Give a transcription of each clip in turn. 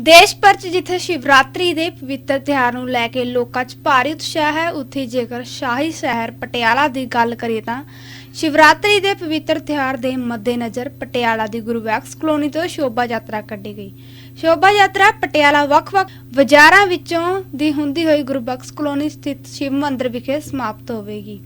ਦੇਸ਼ ਭਰ 'ਚ ਜਿੱਥੇ ਸ਼ਿਵਰਾਤਰੀ ਦੇ ਪਵਿੱਤਰ ਤਿਉਹਾਰ ਨੂੰ ਲੈ ਕੇ ਲੋਕਾਂ 'ਚ ਭਾਰੀ ਉਤਸ਼ਾਹ ਹੈ, ਉੱਥੇ ਜੇਕਰ ਸ਼ਾਹੀ ਸ਼ਹਿਰ ਪਟਿਆਲਾ ਦੀ ਗੱਲ ਕਰੀਏ ਤਾਂ ਸ਼ਿਵਰਾਤਰੀ ਦੇ ਪਵਿੱਤਰ ਤਿਉਹਾਰ ਦੇ ਮੱਦੇਨਜ਼ਰ ਪਟਿਆਲਾ ਦੀ ਗੁਰਵੈਕਸ ਕਲੋਨੀ ਤੋਂ ਸ਼ੋਭਾ ਯਾਤਰਾ ਕੱਢੀ ਗਈ। ਸ਼ੋਭਾ ਯਾਤਰਾ ਪਟਿਆਲਾ ਵੱਖ-ਵੱਖ ਬਾਜ਼ਾਰਾਂ ਵਿੱਚੋਂ ਦੀ ਹੁੰਦੀ ਹੋਈ ਗੁਰਬਖਸ਼ ਕਲੋਨੀ ਸਥਿਤ ਸ਼ਿਵ ਮੰਦਿਰ ਵਿਖੇ ਸਮਾਪਤ ਹੋਵੇਗੀ।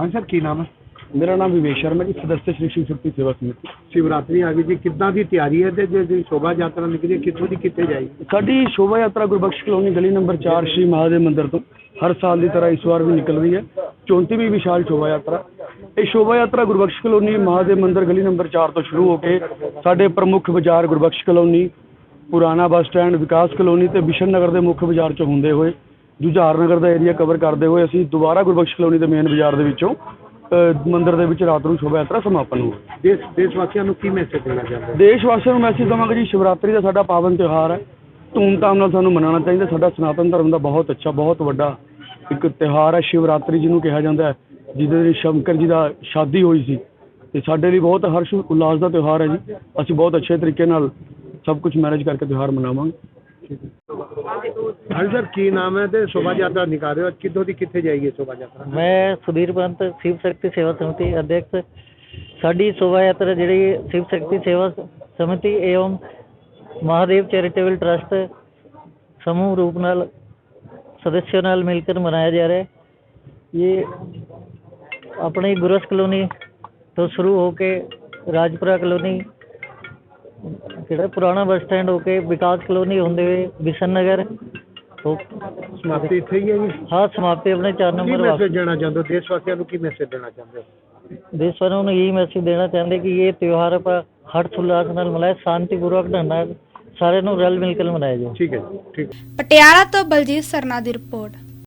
ਹਾਂ ਸਰ, ਕੀ ਨਾਮ ਹੈ? ਮੇਰਾ ਨਾਮ ਵਿਵੇਕ ਸ਼ਰਮਾ ਜੀ ਸਦस्य ਸ਼੍ਰੀ ਸ਼ਿਵ ਸ਼ਕਤੀ ਸੇਵਾ ਸਮਿਤੀ ਸ਼ਿਵਰਾਤਰੀ ਆ ਗਈ ਜੀ ਕਿੱਦਾਂ ਦੀ ਤਿਆਰੀ ਹੈ ਤੇ ਜਿਹੜੀ ਸ਼ੋਭਾ ਯਾਤਰਾ ਨਿਕਲੀ ਹੈ, ਕਿੱਥੋਂ ਦੀ ਕਿੱਥੇ ਜਾਏਗੀ ਸਾਡੀ ਸ਼ੋਭਾ ਯਾਤਰਾ ਗੁਰਬਖਸ਼ ਕਲੋਨੀ ਗਲੀ ਨੰਬਰ 4 ਸ਼੍ਰੀ ਮਹਾਦੇਵ ਮੰਦਿਰ ਤੋਂ ਹਰ ਸਾਲ ਦੀ ਤਰ੍ਹਾਂ ਇਸ ਵਾਰ ਵੀ ਨਿਕਲ ਰਹੀ ਹੈ। 34ਵੀਂ ਵਿਸ਼ਾਲ ਸ਼ੋਭਾ ਯਾਤਰਾ। ਇਹ ਸ਼ੋਭਾ ਯਾਤਰਾ ਗੁਰਬਖਸ਼ ਕਲੋਨੀ ਮਹਾਦੇਵ ਮੰਦਿਰ ਗਲੀ ਨੰਬਰ 4 ਤੋਂ ਸ਼ੁਰੂ ਹੋ ਕੇ ਸਾਡੇ ਪ੍ਰਮੁੱਖ ਬਾਜ਼ਾਰ ਗੁਰਬਖਸ਼ ਕਲੋਨੀ ਪੁਰਾਣਾ ਬੱਸ ਸਟੈਂਡ ਵਿਕਾਸ ਕਲੋਨੀ ਤੇ ਬਿਸ਼ਨ ਨਗਰ ਦੇ ਮੁੱਖ ਬਾਜ਼ਾਰ ਚੋਂ ਹੁੰਦੇ ਹੋਏ ਜੁਝਾਰ ਨਗਰ ਦਾ ਏਰੀਆ ਕਵਰ ਕਰਦੇ ਹੋਏ ਅਸੀਂ ਦੁਬਾਰਾ ਗੁਰਬਖਸ਼ ਕਲੋਨੀ ਦੇ ਮੇਨ ਬਾਜ਼ਾਰ ਦੇ ਵਿੱਚੋਂ ਮੰਦਰ ਦੇ ਵਿੱਚ ਰਾਤ ਨੂੰ ਸ਼ੋਭਾ ਯਾਤਰਾ ਸਮਾਪਨ ਹੋਵੇ ਦੇਸ਼ ਦੇਸ਼ ਵਾਸੀਆਂ ਨੂੰ ਕੀ ਮੈਸੇਜ ਦੇਣਾ ਚਾਹੁੰਦੇ ਹੋ? ਦੇਸ਼ ਵਾਸੀਆਂ ਨੂੰ ਮੈਸੇਜ ਦਵਾਂਗਾ ਜੀ ਸ਼ਿਵਰਾਤਰੀ ਦਾ ਸਾਡਾ ਪਾਵਨ ਤਿਉਹਾਰ ਹੈ। ਧੂਮਧਾਮ ਨਾਲ ਸਾਨੂੰ ਮਨਾਉਣਾ ਚਾਹੀਦਾ ਸਾਡਾ ਸਨਾਤਨ ਧਰਮ ਦਾ ਬਹੁਤ ਅੱਛਾ ਬਹੁਤ ਵੱਡਾ ਇੱਕ ਤਿਉਹਾਰ ਹੈ। ਸ਼ਿਵਰਾਤਰੀ ਜਿਹਨੂੰ ਕਿਹਾ ਜਾਂਦਾ ਹੈ ਜਿਹਦੇ ਵਿੱਚ ਸ਼ੰਕਰ ਜੀ ਦਾ ਸ਼ਾਦੀ ਹੋਈ ਸੀ। ਤੇ ਸਾਡੇ ਲਈ ਬਹੁਤ ਹਰਸ਼ ਉਲਾਸ ਦਾ ਤਿਉਹਾਰ ਹੈ ਜੀ। ਅਸੀਂ ਬਹੁਤ ਅੱਛੇ ਤਰੀਕੇ ਨਾਲ ਸਭ ਕੁਝ ਮੈਨੇਜ ਕਰਕੇ ਤਿਉਹਾਰ ਮਨਾਵਾਂਗੇ। ਹਾਂਜੀ ਸਰ ਕੀ ਨਾਮ ਹੈ ਤੇ ਸ਼ੋਭਾ ਯਾਤਰਾ ਨਿਕਾਲ ਰਹੇ ਹੋ ਕਿੱਥੋਂ ਦੀ ਕਿੱਥੇ ਜਾਏਗੀ ਸ਼ੋਭਾ ਯਾਤਰਾ ਮੈਂ ਸੁਧੀਰ ਪੰਤ ਸ਼ਿਵ ਸ਼ਕਤੀ ਸੇਵਾ ਸਮਿਤੀ ਅਧਿਕਸ਼ ਸਾਡੀ ਸ਼ੋਭਾ ਯਾਤਰਾ ਜਿਹੜੀ ਸ਼ਿਵ ਸ਼ਕਤੀ ਸੇਵਾ ਸਮਿਤੀ ਏਵਮ ਮਹਾਦੇਵ ਚੈਰੀਟੇਬਲ ਟਰਸਟ ਸਮੂਹ ਰੂਪ ਨਾਲ सदस्यों ਨਾਲ ਮਿਲ ਕੇ ਮਨਾਇਆ ਜਾ ਰਿਹਾ ਹੈ ਇਹ ਆਪਣੀ ਗੁਰਸ ਕਲੋਨੀ ਤੋਂ ਸ਼ੁਰੂ ਹੋ ਕੇ ਰਾਜਪੁਰਾ ਕਲੋਨੀ ਜਿਹੜਾ ਪੁਰਾਣਾ ਬੱਸ ਸਟੈਂਡ ਹੋ ਕੇ ਵਿਕਾਸ ਕਲੋਨੀ ਹੁੰਦੇ ਹੋਏ ਬਿਸ਼ਨ ਨਗਰ ਸਮਾਪਤੀ ਇੱਥੇ ਹੀ ਹੈ ਹਾਂ ਸਮਾਪਤੀ ਆਪਣੇ 4 ਨੰਬਰ ਵਾਰਡ ਮੈਸੇਜ ਦੇਣਾ ਚਾਹੁੰਦੇ ਦੇਸ਼ ਵਾਸੀਆਂ ਨੂੰ ਕੀ ਮੈਸੇਜ ਦੇਣਾ ਚਾਹੁੰਦੇ ਹੋ? देश ਨੂੰ ने यही मैसेज देना चाहते कि ये त्यौहार आप हर्ष उल्लास ਪਟਿਆਲਾ ਤੋਂ ਬਲਜੀਤ ਸਰਨਾ ਦੀ ਰਿਪੋਰਟ।